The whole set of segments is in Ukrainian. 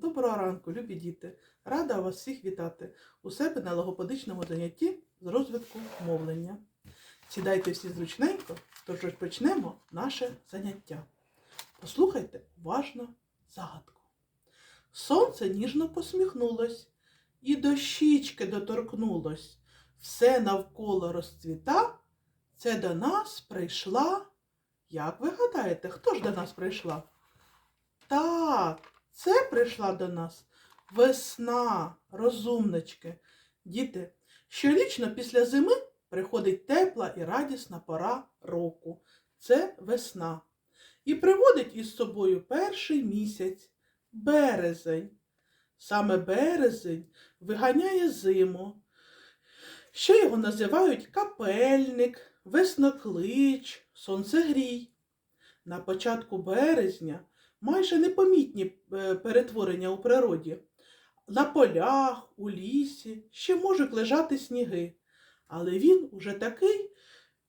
Доброго ранку, любі діти! Рада вас всіх вітати у себе на логопедичному занятті з розвитку мовлення. Сідайте всі зручненько, тож почнемо наше заняття. Послухайте уважно загадку. Сонце ніжно посміхнулось і до щічки доторкнулось. Все навколо розцвіта. Це до нас прийшла. Як ви гадаєте, хто ж до нас прийшла? Так, це прийшла до нас весна, розумнички. Діти, щорічно після зими приходить тепла і радісна пора року. Це весна. І приводить із собою перший місяць березень. Саме березень виганяє зиму. Ще його називають капельник, весноклич, сонцегрій. На початку березня майже непомітні е, перетворення у природі. На полях, у лісі ще можуть лежати сніги. Але він уже такий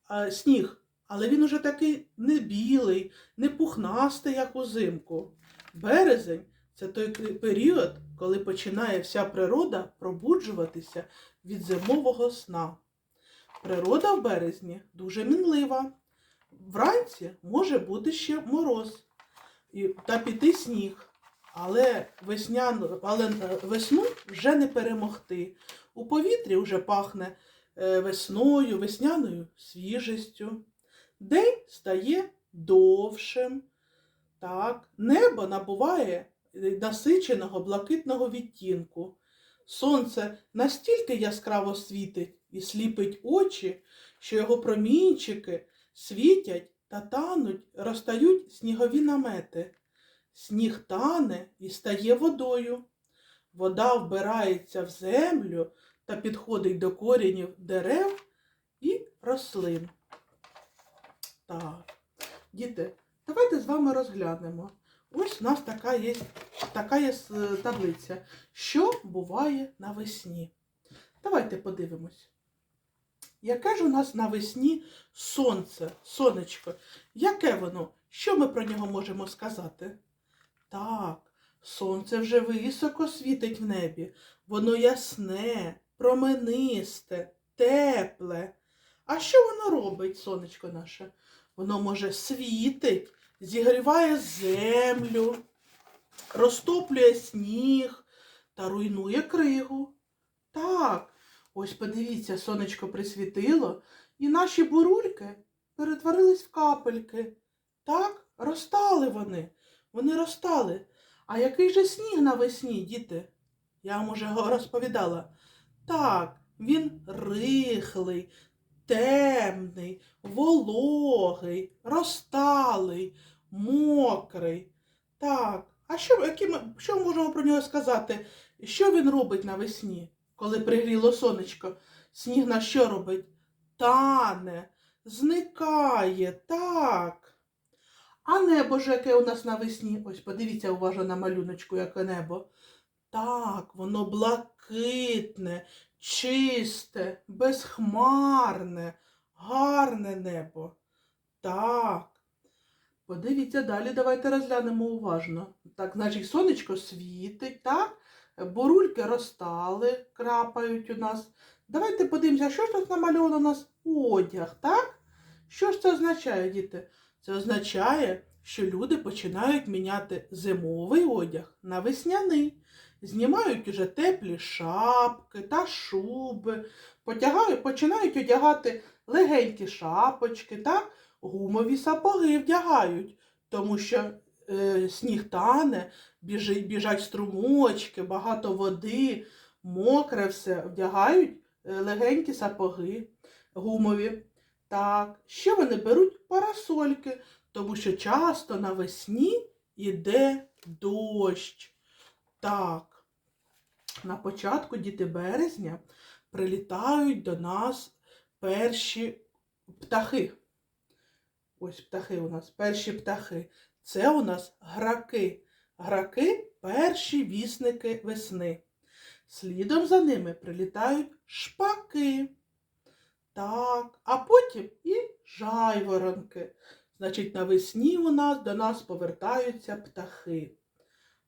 а, сніг, але він уже такий не білий, не пухнастий, як узимку. Березень це той період, коли починає вся природа пробуджуватися від зимового сна. Природа в березні дуже мінлива. Вранці може бути ще мороз та піти сніг, але, весняну, але е, весну вже не перемогти. У повітрі вже пахне е, весною, весняною свіжістю. День стає довшим. Так, небо набуває насиченого блакитного відтінку. Сонце настільки яскраво світить і сліпить очі, що його промінчики світять та тануть, розтають снігові намети. Сніг тане і стає водою. Вода вбирається в землю та підходить до корінів дерев і рослин. Так, діти, давайте з вами розглянемо. Ось у нас така є, така є е, таблиця. Що буває навесні? Давайте подивимось. Яке ж у нас навесні сонце, сонечко? Яке воно? Що ми про нього можемо сказати? Так, сонце вже високо світить в небі. Воно ясне, променисте, тепле. А що воно робить, сонечко наше? Воно може світить, зігріває землю, розтоплює сніг та руйнує кригу. Так, ось подивіться, сонечко присвітило, і наші бурульки перетворились в капельки. Так, розтали вони. Вони розтали. А який же сніг навесні, діти? Я вам уже розповідала. Так, він рихлий, темний, вологий, розталий, мокрий. Так, а що, які що можемо про нього сказати? Що він робить навесні, коли пригріло сонечко? Сніг на що робить? Тане, зникає, так. А небо ж яке у нас навесні? Ось подивіться уважно на малюночку, яке небо. Так, воно блакитне, чисте, безхмарне, гарне небо. Так. Подивіться далі, давайте розглянемо уважно. Так, значить, сонечко світить, так? Бурульки розтали, крапають у нас. Давайте подивимося, що ж тут намальовано у нас одяг, так? Що ж це означає, діти? Це означає, що люди починають міняти зимовий одяг на весняний. Знімають уже теплі шапки та шуби, потягають, починають одягати легенькі шапочки та гумові сапоги вдягають, тому що сніг тане, біжать струмочки, багато води, мокре все, вдягають е, легенькі сапоги гумові. Так, ще вони беруть парасольки, тому що часто навесні йде дощ. Так, на початку діти березня прилітають до нас перші птахи. Ось птахи у нас, перші птахи. Це у нас граки. Граки перші вісники весни. Слідом за ними прилітають шпаки. Так, а потім і жайворонки. Значить, навесні у нас до нас повертаються птахи.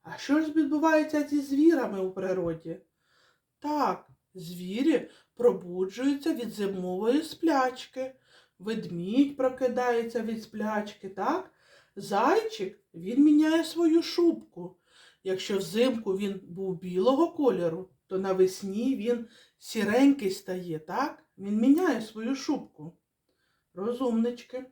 А що ж відбувається зі звірами у природі? Так, звірі пробуджуються від зимової сплячки. Ведмідь прокидається від сплячки, так? Зайчик він міняє свою шубку. Якщо взимку він був білого кольору, то навесні він сіренький стає, так? Він міняє свою шубку. Розумнички.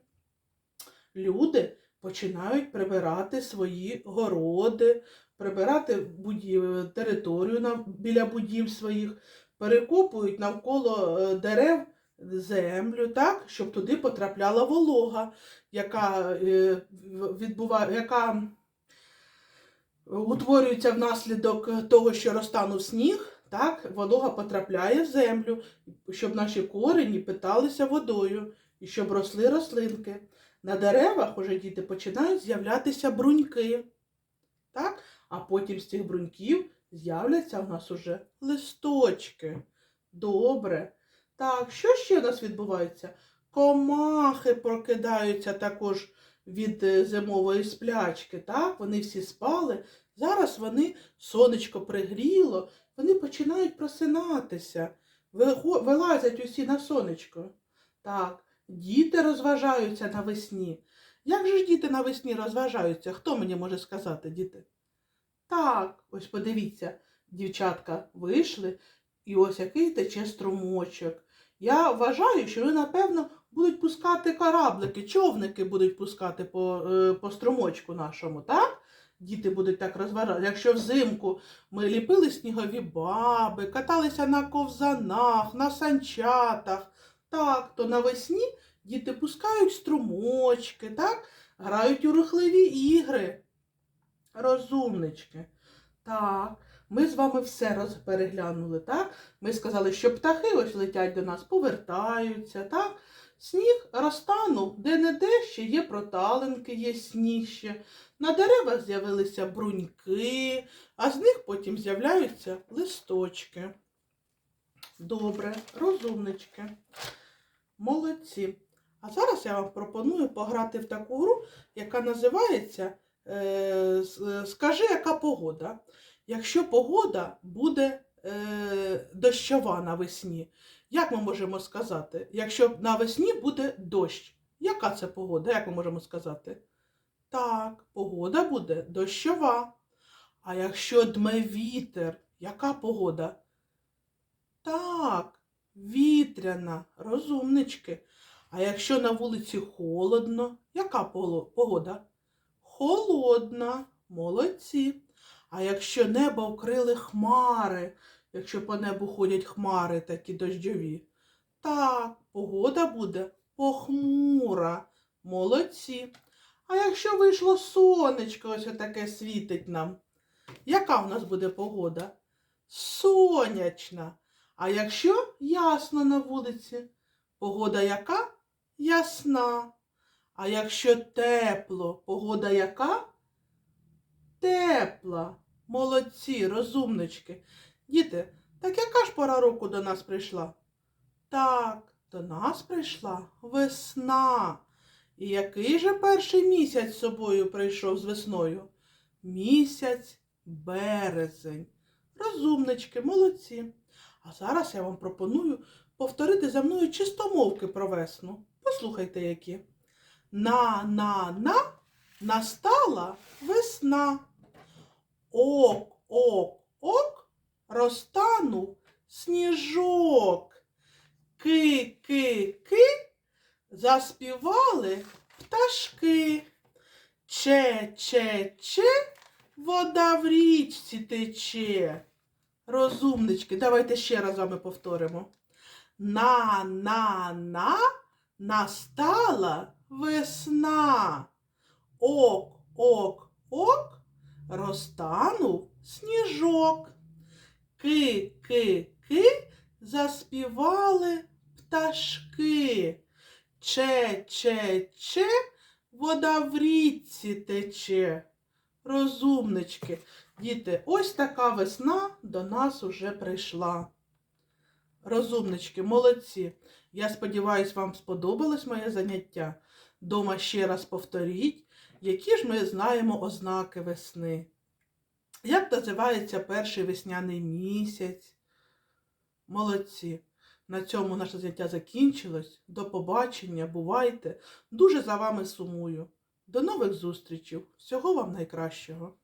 Люди починають прибирати свої городи, прибирати будів... територію біля будів своїх, перекопують навколо е, дерев землю, так, щоб туди потрапляла волога, яка, е, відбува... яка утворюється внаслідок того, що розтанув сніг, так, волога потрапляє в землю, щоб наші корені питалися водою і щоб росли рослинки. На деревах уже діти починають з'являтися бруньки. Так? А потім з цих бруньків з'являться у нас уже листочки. Добре. Так, що ще у нас відбувається? Комахи прокидаються також від е, зимової сплячки. Так? Вони всі спали. Зараз вони, сонечко пригріло, вони починають просинатися, вилазять усі на сонечко. Так, діти розважаються навесні. Як же ж діти навесні розважаються? Хто мені може сказати, діти? Так, ось подивіться, дівчатка вийшли, і ось який тече струмочок. Я вважаю, що вони, напевно, будуть пускати кораблики, човники будуть пускати по, е, по струмочку нашому, так? Діти будуть так розважати. Якщо взимку ми ліпили снігові баби, каталися на ковзанах, на санчатах, так, то навесні діти пускають струмочки, так? Грають у рухливі ігри. Розумнички. Так, ми з вами все роз- переглянули, так? Ми сказали, що птахи ось летять до нас, повертаються, так? Сніг розтанув, де-не-де ще є проталинки, є сніг ще. На деревах з'явилися бруньки, а з них потім з'являються листочки. Добре, розумнички. Молодці. А зараз я вам пропоную пограти в таку гру, яка називається е, Скажи, яка погода. Якщо погода буде е, дощова навесні, як ми можемо сказати? Якщо навесні буде дощ, яка це погода? Як ми можемо сказати? Так, погода буде дощова. А якщо дме вітер, яка погода? Так, вітряна, розумнички. А якщо на вулиці холодно, яка погода? Холодна, молодці. А якщо небо вкрили хмари, якщо по небу ходять хмари такі дощові, так, погода буде похмура, молодці. А якщо вийшло сонечко, ось таке світить нам, яка в нас буде погода? Сонячна. А якщо ясно на вулиці, погода яка? Ясна. А якщо тепло, погода яка? Тепла. Молодці, розумнички. Діти, так яка ж пора року до нас прийшла? Так, до нас прийшла весна. І який же перший місяць з собою прийшов з весною? Місяць березень. Розумнички, молодці. А зараз я вам пропоную повторити за мною чистомовки про весну. Послухайте які. На на на настала весна. Ок, ок, ок, розтанув сніжок. Ки, ки, ки, заспівали пташки. Че, че, че, вода в річці тече. Розумнички, давайте ще раз вами повторимо. На, на, на, настала весна. Ок, ок, ок, розтанув сніжок. Ки, ки, ки, заспівали пташки. Че, че, че, вода в річці тече. Розумнички, діти, ось така весна до нас уже прийшла. Розумнички, молодці. Я сподіваюся, вам сподобалось моє заняття. Дома ще раз повторіть, які ж ми знаємо ознаки весни. Як називається перший весняний місяць? Молодці. На цьому наше заняття закінчилось. До побачення, бувайте. Дуже за вами сумую. До нових зустрічей. Всього вам найкращого.